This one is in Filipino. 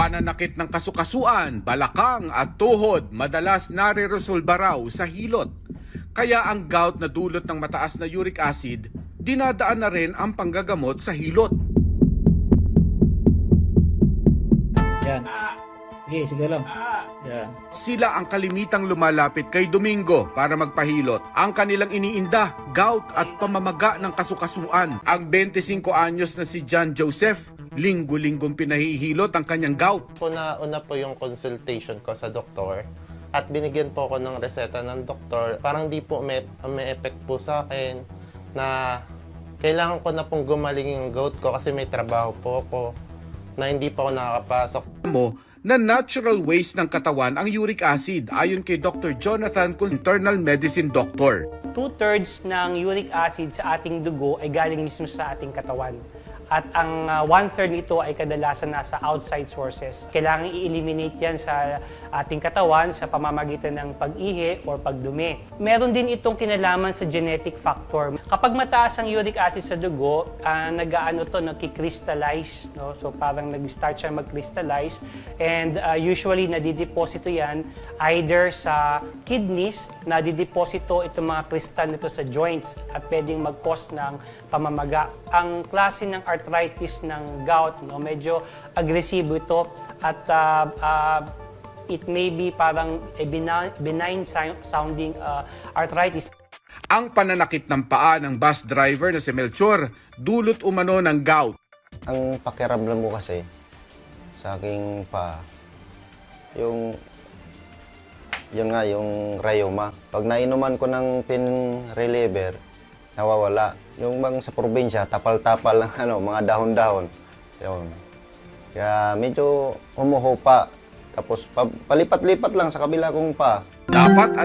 Pananakit ng kasukasuan, balakang at tuhod madalas nare-resolba raw sa hilot. Kaya ang gout na dulot ng mataas na uric acid, dinadaan na rin ang panggagamot sa hilot. Yan. Sige, sige lang. Yan. Sila ang kalimitang lumalapit kay Domingo para magpahilot. Ang kanilang iniinda, gout at pamamaga ng kasukasuan. Ang 25 anyos na si John Joseph, linggo-linggong pinahihilot ang kanyang gout. Una-una po yung consultation ko sa doktor at binigyan po ako ng reseta ng doktor. Parang di po may, may effect po sa akin na kailangan ko na pong gumaling yung gout ko kasi may trabaho po ako na hindi pa ako nakakapasok. mo na natural waste ng katawan ang uric acid ayon kay Dr. Jonathan Kun, internal medicine doctor. two-thirds ng uric acid sa ating dugo ay galing mismo sa ating katawan. At ang uh, one-third nito ay kadalasan nasa outside sources. Kailangan i-eliminate yan sa ating katawan sa pamamagitan ng pag-ihi or pagdumi. Meron din itong kinalaman sa genetic factor. Kapag mataas ang uric acid sa dugo, uh, nag-aano to, nagki-crystallize. No? So parang nag-start siya mag-crystallize. And uh, usually nadideposito yan either sa kidneys, nadideposito itong mga kristal nito sa joints at pwedeng mag-cause ng pamamaga. Ang klase ng arthritis ng gout, no, medyo agresibo ito at uh, uh, it may be parang a benign, benign sou- sounding uh, arthritis. Ang pananakit ng paa ng bus driver na si Melchor, dulot umano ng gout. Ang pakiramdam ko kasi sa aking pa, yung yun nga, yung rayoma. Pag nainuman ko ng pain reliever, nawawala. Yung bang sa probinsya, tapal-tapal ng ano, mga dahon-dahon. Yun. Kaya medyo humuhupa. Tapos pa- palipat-lipat lang sa kabila kong pa. Dapat